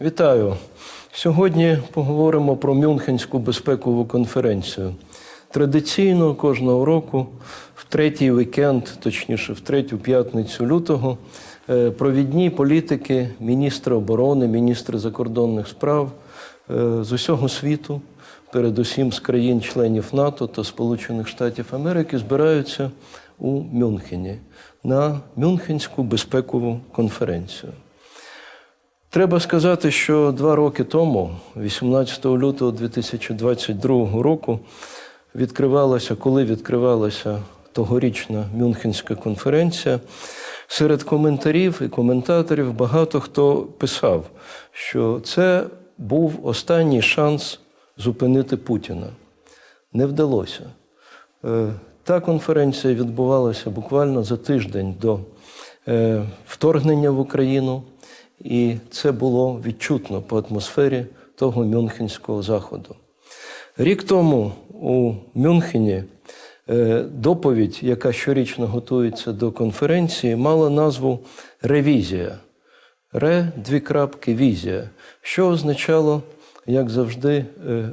Вітаю! Сьогодні поговоримо про Мюнхенську безпекову конференцію. Традиційно кожного року, в третій вікенд, точніше, в третю п'ятницю лютого, е, провідні політики, міністри оборони, міністри закордонних справ е, з усього світу, передусім з країн-членів НАТО та Сполучених Штатів Америки, збираються у Мюнхені на Мюнхенську безпекову конференцію. Треба сказати, що два роки тому, 18 лютого 2022 року, відкривалася, коли відкривалася тогорічна Мюнхенська конференція, серед коментарів і коментаторів багато хто писав, що це був останній шанс зупинити Путіна. Не вдалося. Е, Та конференція відбувалася буквально за тиждень до е, вторгнення в Україну, і це було відчутно по атмосфері того Мюнхенського заходу. Рік тому у Мюнхені е, доповідь, яка щорічно готується до конференції, мала назву Ревізія. Ре, дві крапки, візія, що означало, як завжди, е,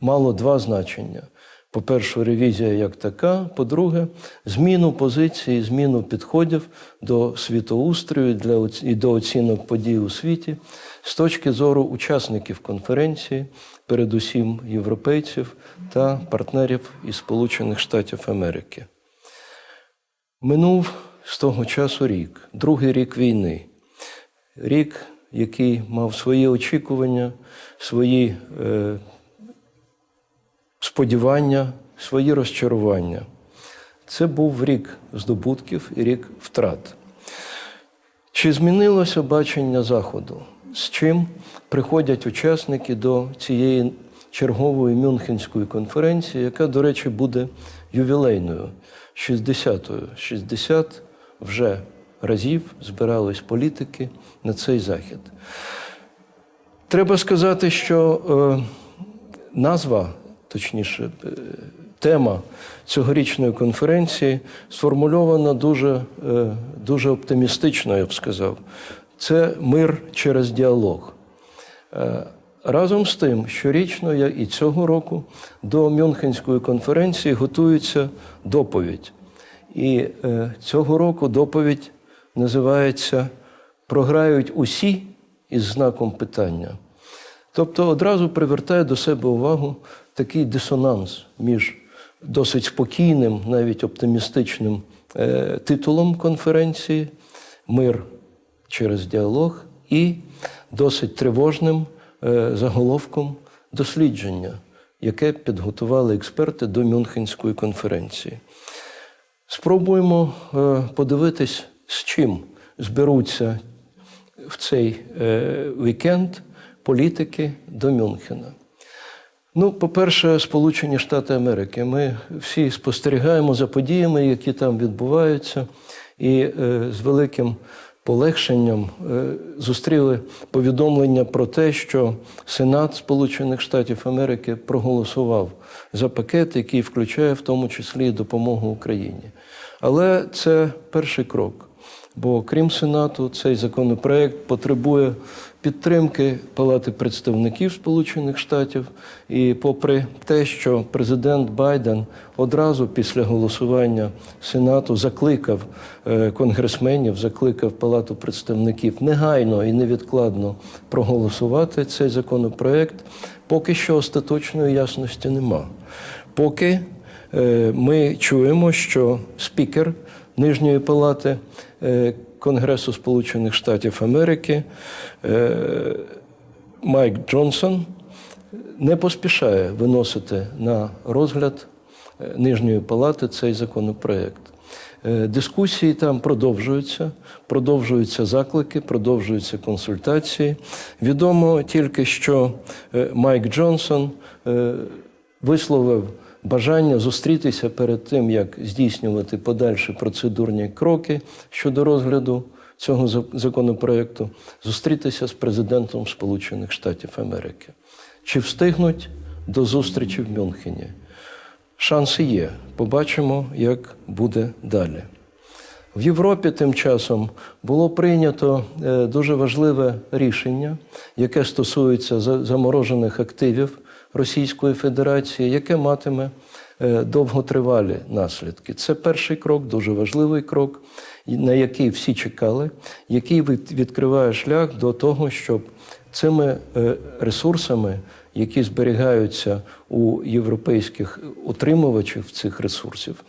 мало два значення. По-перше, ревізія як така, по-друге, зміну позиції, зміну підходів до світоустрою для і до оцінок подій у світі з точки зору учасників конференції, передусім європейців та партнерів із Сполучених Штатів Америки. Минув з того часу рік, другий рік війни. Рік, який мав свої очікування, свої е, сподівання, свої розчарування. Це був рік здобутків і рік втрат. Чи змінилося бачення Заходу? З чим приходять учасники до цієї чергової Мюнхенської конференції, яка, до речі, буде ювілейною 60-ю. 60 вже разів збирались політики на цей захід. Треба сказати, що е, назва, точніше, е, тема цьогорічної конференції сформульована дуже, е, дуже оптимістично, я б сказав. Це мир через діалог. Е, Разом з тим, щорічно я і цього року до Мюнхенської конференції готується доповідь. І цього року доповідь називається Програють усі із знаком питання. Тобто одразу привертає до себе увагу такий дисонанс між досить спокійним, навіть оптимістичним е, титулом конференції Мир через діалог і досить тривожним е, заголовком дослідження, яке підготували експерти до Мюнхенської конференції. Спробуємо е, подивитись, з чим зберуться в цей е, вікенд політики до Мюнхена. Ну, по-перше, Сполучені Штати Америки. Ми всі спостерігаємо за подіями, які там відбуваються, і е, з великим полегшенням е, зустріли повідомлення про те, що Сенат Сполучених Штатів Америки проголосував за пакет, який включає в тому числі допомогу Україні. Але це перший крок. Бо крім Сенату, цей законопроект потребує підтримки Палати представників Сполучених Штатів. І попри те, що президент Байден одразу після голосування Сенату закликав е, конгресменів, закликав Палату представників негайно і невідкладно проголосувати цей законопроект, поки що остаточної ясності нема. Поки е, ми чуємо, що спікер Нижньої палати Конгресу Сполучених Штатів Америки е, Майк Джонсон не поспішає виносити на розгляд е, Нижньої палати цей законопроект. Е, Дискусії там продовжуються, продовжуються заклики, продовжуються консультації. Відомо тільки, що е, Майк Джонсон е, висловив бажання зустрітися перед тим, як здійснювати подальші процедурні кроки щодо розгляду цього законопроекту, зустрітися з президентом Сполучених Штатів Америки. Чи встигнуть до зустрічі в Мюнхені? Шанси є. Побачимо, як буде далі. В Європі тим часом було прийнято е, дуже важливе рішення, яке стосується заморожених активів Російської Федерації, яке матиме е, довготривалі наслідки. Це перший крок, дуже важливий крок, на який всі чекали, який від- відкриває шлях до того, щоб цими е, ресурсами, які зберігаються у європейських утримувачів цих ресурсів,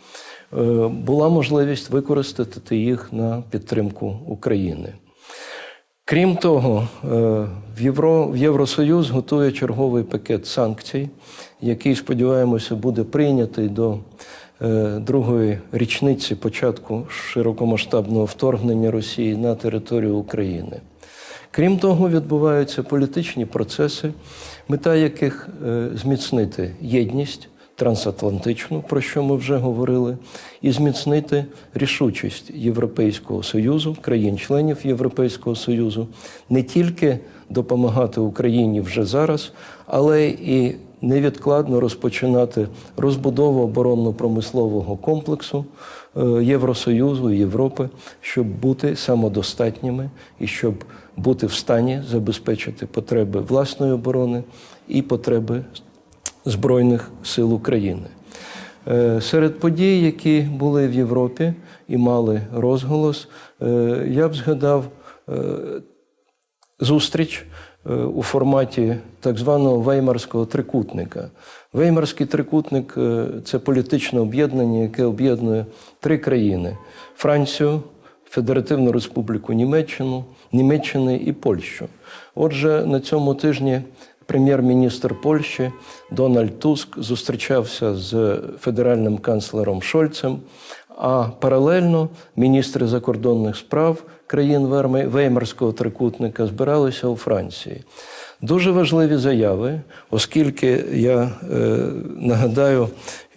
е, була можливість використати їх на підтримку України. Крім того, е, в Євро, в Євросоюз готує черговий пакет санкцій, який, сподіваємося, буде прийнятий до е, другої річниці початку широкомасштабного вторгнення Росії на територію України. Крім того, відбуваються політичні процеси, мета яких е, зміцнити єдність трансатлантичну, про що ми вже говорили, і зміцнити рішучість Європейського Союзу, країн-членів Європейського Союзу, не тільки допомагати Україні вже зараз, але і невідкладно розпочинати розбудову оборонно-промислового комплексу е, Євросоюзу Європи, щоб бути самодостатніми і щоб бути в стані забезпечити потреби власної оборони і потреби Збройних сил України. Е, Серед подій, які були в Європі і мали розголос, е, я б згадав е, зустріч у форматі так званого Веймарського трикутника. Веймарський трикутник це політичне об'єднання, яке об'єднує три країни: Францію, Федеративну Республіку Німеччину, Німеччини і Польщу. Отже, на цьому тижні прем'єр-міністр Польщі Дональд Туск зустрічався з федеральним канцлером Шольцем, а паралельно міністри закордонних справ країн Веймарського трикутника збиралися у Франції. Дуже важливі заяви, оскільки я е, нагадаю.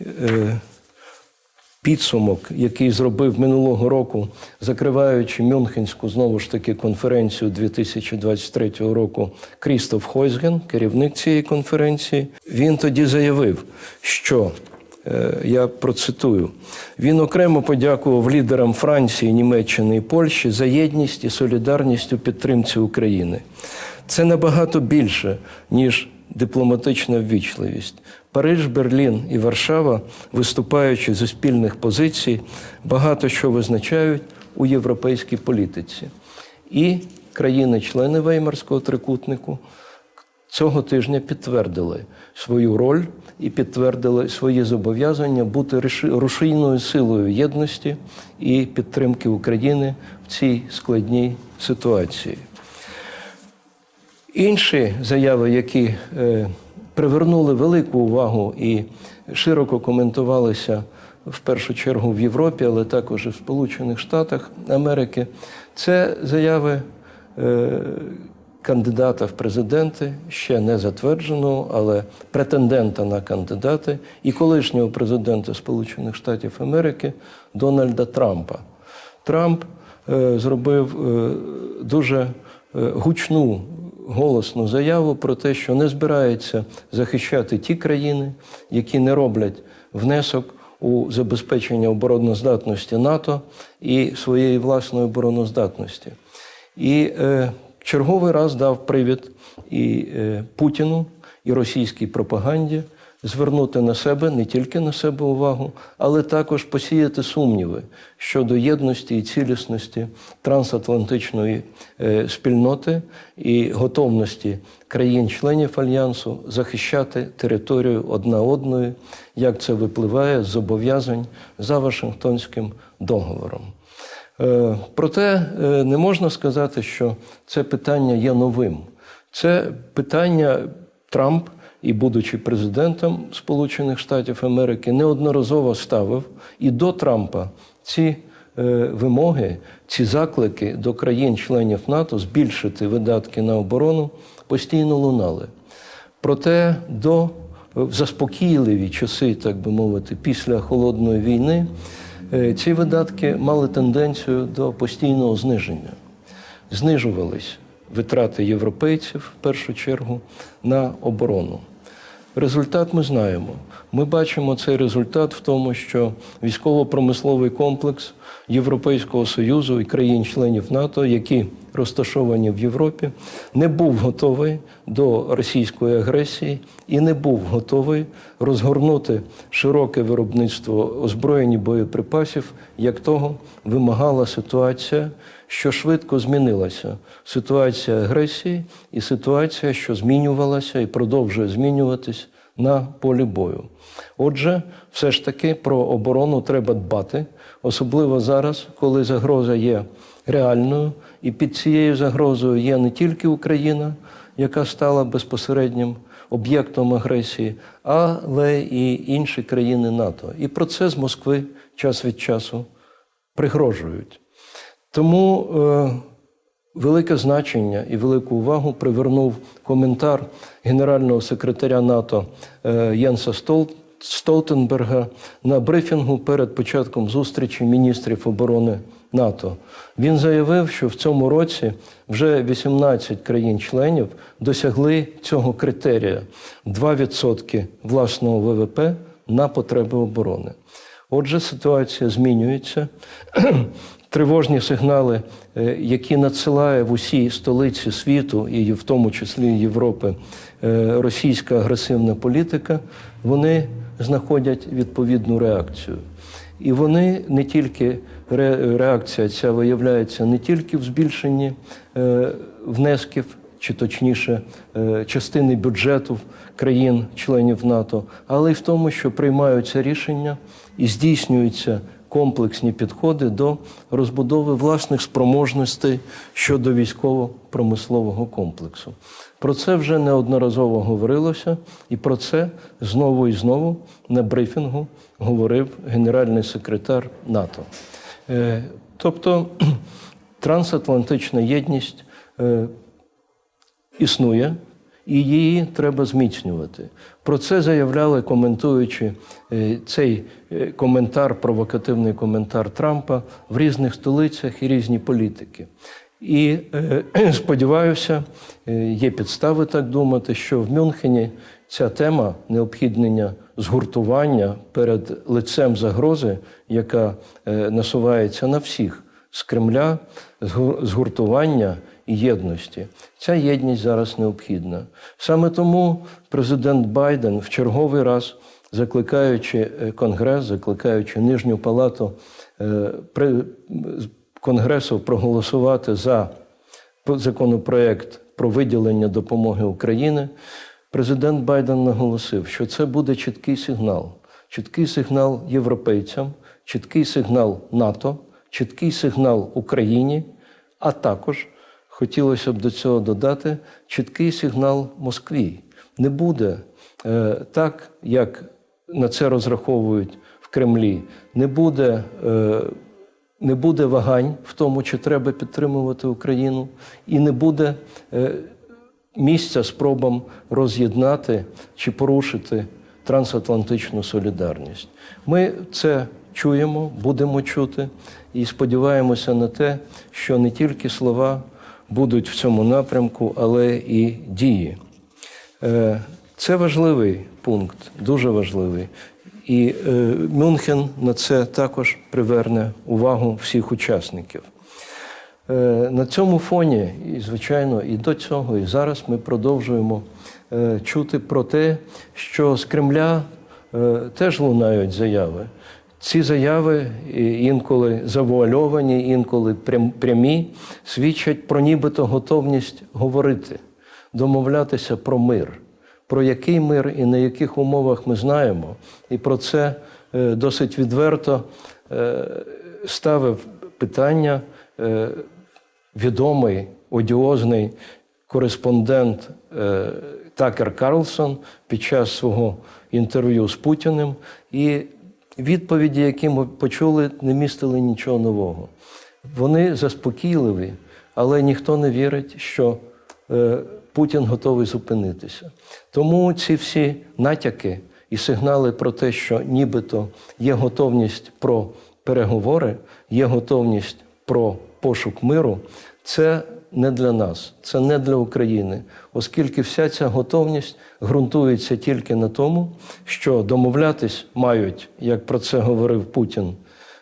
Е, підсумок, який зробив минулого року, закриваючи Мюнхенську знову ж таки конференцію 2023 року, Крістоф Хойзген, керівник цієї конференції, він тоді заявив, що е, я процитую. Він окремо подякував лідерам Франції, Німеччини і Польщі за єдність і солідарність у підтримці України. Це набагато більше, ніж дипломатична ввічливість. Париж, Берлін і Варшава, виступаючи зі спільних позицій, багато що визначають у європейській політиці. І країни-члени Веймарського трикутнику цього тижня підтвердили свою роль і підтвердили свої зобов'язання бути рушійною силою єдності і підтримки України в цій складній ситуації. Інші заяви, які е, привернули велику увагу і широко коментувалися в першу чергу в Європі, але також і в Сполучених Штатах Америки, це заяви е, кандидата в президенти, ще не затвердженого, але претендента на кандидати і колишнього президента Сполучених Штатів Америки Дональда Трампа. Трамп е, зробив е, дуже гучну голосну заяву про те, що не збирається захищати ті країни, які не роблять внесок у забезпечення обороноздатності НАТО і своєї власної обороноздатності. І е, черговий раз дав привід і е, Путіну, і російській пропаганді звернути на себе не тільки на себе увагу, але також посіяти сумніви щодо єдності і цілісності трансатлантичної е, спільноти і готовності країн-членів альянсу захищати територію одна одної, як це випливає з зобов'язань за Вашингтонським договором. Е, Проте е, не можна сказати, що це питання є новим. Це питання Трамп, і будучи президентом Сполучених Штатів Америки, неодноразово ставив і до Трампа ці е, вимоги, ці заклики до країн-членів НАТО збільшити видатки на оборону постійно лунали. Проте до в заспокійливі часи, так би мовити, після холодної війни, е, ці видатки мали тенденцію до постійного зниження. Знижувались витрати європейців в першу чергу на оборону. Результат ми знаємо. Ми бачимо цей результат в тому, що військово-промисловий комплекс Європейського Союзу і країн-членів НАТО, які розташовані в Європі, не був готовий до російської агресії і не був готовий розгорнути широке виробництво озброєнь і боєприпасів, як того вимагала ситуація, що швидко змінилася. Ситуація агресії і ситуація, що змінювалася і продовжує змінюватись на полі бою. Отже, все ж таки про оборону треба дбати, особливо зараз, коли загроза є реальною, і під цією загрозою є не тільки Україна, яка стала безпосереднім об'єктом агресії, але і інші країни НАТО. І про це з Москви час від часу пригрожують. Тому е, велике значення і велику увагу привернув коментар генерального секретаря НАТО е, Єнса Стол, Столтенберга на брифінгу перед початком зустрічі міністрів оборони НАТО. Він заявив, що в цьому році вже 18 країн-членів досягли цього критерія 2% власного ВВП на потреби оборони. Отже, ситуація змінюється. Тривожні сигнали, е, які надсилає в усі столиці світу, і в тому числі Європи, е, російська агресивна політика, вони знаходять відповідну реакцію. І вони не тільки реакція ця виявляється не тільки в збільшенні е, внесків, чи точніше е, частини бюджету країн-членів НАТО, але й в тому, що приймаються рішення і здійснюються комплексні підходи до розбудови власних спроможностей щодо військово-промислового комплексу. Про це вже неодноразово говорилося, і про це знову і знову на брифінгу говорив генеральний секретар НАТО. Е, Тобто трансатлантична єдність е, існує, і її треба зміцнювати. Про це заявляли, коментуючи е, цей е, коментар, провокативний коментар Трампа в різних столицях і різні політики. І е, сподіваюся, є підстави так думати, що в Мюнхені ця тема необхіднення згуртування перед лицем загрози, яка насувається на всіх з Кремля, згуртування єдності. Ця єдність зараз необхідна. Саме тому президент Байден в черговий раз, закликаючи е, Конгрес, закликаючи Нижню палату е, Конгресу проголосувати за законопроект про виділення допомоги Україні, президент Байден наголосив, що це буде чіткий сигнал, чіткий сигнал європейцям, чіткий сигнал НАТО, чіткий сигнал Україні, а також хотілося б до цього додати чіткий сигнал Москві. Не буде е, так, як на це розраховують в Кремлі, не буде. Е, не буде вагань в тому, чи треба підтримувати Україну, і не буде е, місця спробам роз'єднати чи порушити трансатлантичну солідарність. Ми це чуємо, будемо чути і сподіваємося на те, що не тільки слова будуть в цьому напрямку, але і дії. Е, Це важливий пункт, дуже важливий. І е, Мюнхен на це також приверне увагу всіх учасників. Е, На цьому фоні, і звичайно, і до цього, і зараз ми продовжуємо чути про те, що з Кремля теж лунають заяви. Ці заяви інколи завуальовані, інколи прямі, свідчать про нібито готовність говорити, домовлятися про мир. Про який мир і на яких умовах ми знаємо, і про це е, досить відверто е, ставив питання е, відомий одіозний кореспондент Такер Карлсон під час свого інтерв'ю з Путіним, і відповіді, які ми почули, не містили нічого нового. Вони заспокійливі, але ніхто не вірить, що е, Путін готовий зупинитися. Тому ці всі натяки і сигнали про те, що нібито є готовність про переговори, є готовність про пошук миру, це не для нас, це не для України, оскільки вся ця готовність ґрунтується тільки на тому, що домовлятись мають, як про це говорив Путін,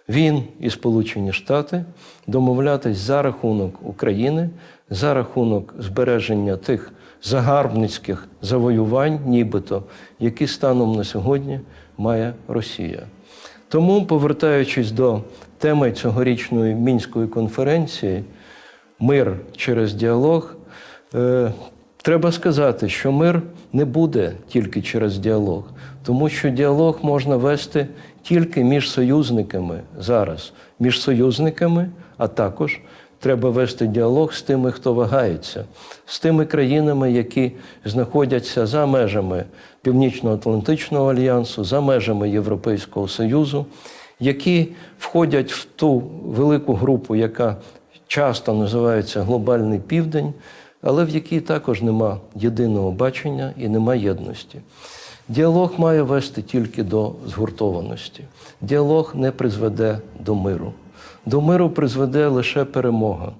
він і Сполучені Штати домовлятись за рахунок України, за рахунок збереження тих загарбницьких завоювань, нібито, які станом на сьогодні має Росія. Тому, повертаючись до теми цьогорічної мінської конференції, мир через діалог, е, треба сказати, що мир не буде тільки через діалог, тому що діалог можна вести тільки між союзниками зараз, між союзниками, а також треба вести діалог з тими, хто вагається, з тими країнами, які знаходяться за межами Північно-Атлантичного альянсу, за межами Європейського Союзу, які входять в ту велику групу, яка часто називається Глобальний Південь, але в якій також нема єдиного бачення і нема єдності. Діалог має вести тільки до згуртованості. Діалог не призведе до миру. До миру призведе лише перемога.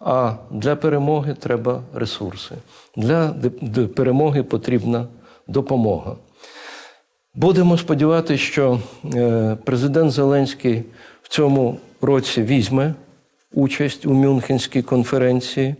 А для перемоги треба ресурси. Для перемоги потрібна допомога. Будемо сподіватися, що е, президент Зеленський в цьому році візьме участь у Мюнхенській конференції.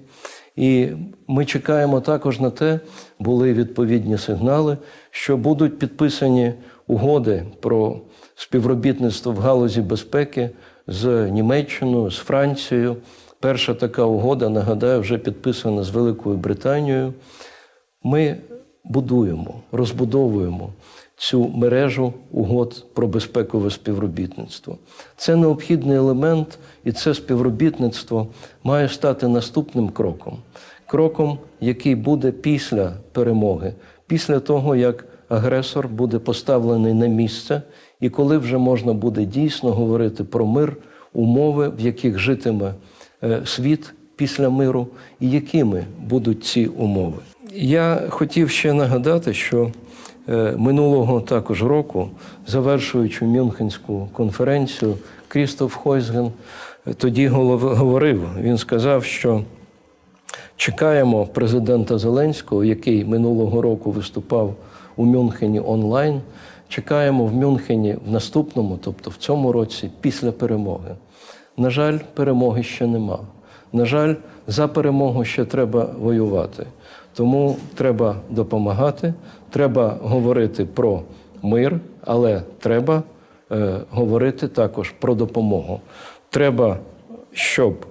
І ми чекаємо також на те, були відповідні сигнали, що будуть підписані угоди про співробітництво в галузі безпеки з Німеччиною, з Францією. Перша така угода, нагадаю, вже підписана з Великою Британією. Ми будуємо, розбудовуємо цю мережу угод про безпекове співробітництво. Це необхідний елемент, і це співробітництво має стати наступним кроком. Кроком, який буде після перемоги, після того, як агресор буде поставлений на місце, і коли вже можна буде дійсно говорити про мир, умови, в яких житиме е, світ після миру, і якими будуть ці умови. Я хотів ще нагадати, що минулого також року, завершуючи Мюнхенську конференцію, Крістоф Хойзген е, тоді говорив, він сказав, що чекаємо президента Зеленського, який минулого року виступав у Мюнхені онлайн. Чекаємо в Мюнхені в наступному, тобто в цьому році, після перемоги. На жаль, перемоги ще нема. На жаль, за перемогу ще треба воювати. Тому треба допомагати, треба говорити про мир, але треба е, говорити також про допомогу. Треба, щоб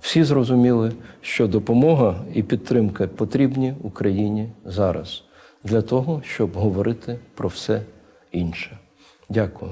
всі зрозуміли, що допомога і підтримка потрібні Україні зараз для того, щоб говорити про все інше. Дякую.